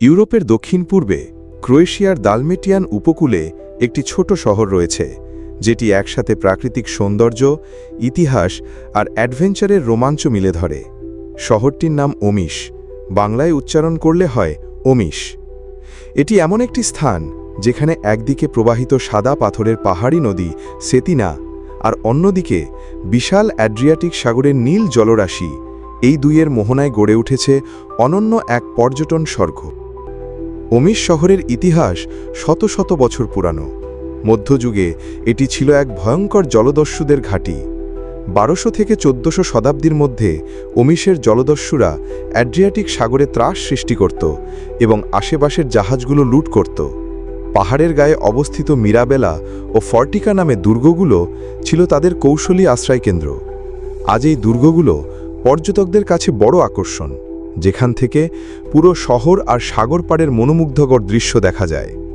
ইউরোপের দক্ষিণ পূর্বে ক্রোয়েশিয়ার দালমেটিয়ান উপকূলে একটি ছোট শহর রয়েছে, যেটি একসাথে প্রাকৃতিক সৌন্দর্য, ইতিহাস আর অ্যাডভেঞ্চারের রোমাঞ্চ মিলে ধরে। শহরটির নাম ওমিশ, বাংলায় উচ্চারণ করলে হয় ওমিশ। এটি এমন একটি স্থান, যেখানে একদিকে প্রবাহিত সাদা পাথরের পাহাড়ি নদী সেতিনা আর অন্যদিকে বিশাল অ্যাড্রিয়াটিক সাগরের নীল জলরাশি, এই দুইয়ের মোহনায় গড়ে উঠেছে অনন্য এক পর্যটন স্বর্গ। ওমিশ শহরের ইতিহাস শত শত বছর পুরানো। মধ্যযুগে এটি ছিল এক ভয়ঙ্কর জলদস্যুদের ঘাঁটি। বারোশো থেকে চোদ্দশো শতাব্দীর মধ্যে ওমিশের জলদস্যুরা অ্যাড্রিয়াটিক সাগরে ত্রাস সৃষ্টি করত এবং আশেপাশের জাহাজগুলো লুট করত। পাহাড়ের গায়ে অবস্থিত মিরাবেলা ও ফর্টিকা নামে দুর্গগুলো ছিল তাদের কৌশলী আশ্রয়কেন্দ্র। আজ এই দুর্গগুলো পর্যটকদের কাছে বড় আকর্ষণ। যেখান থেকে পুরো শহর আর সাগর পাড়ের মনোমুগ্ধকর দৃশ্য দেখা যায়।